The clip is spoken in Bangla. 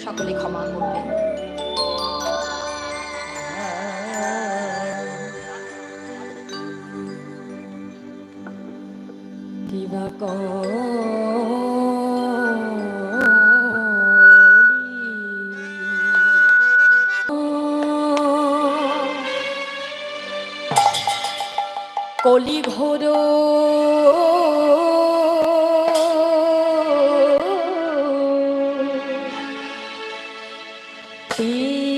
সকলে ক্ষমা করবেন কলি ঘোর see.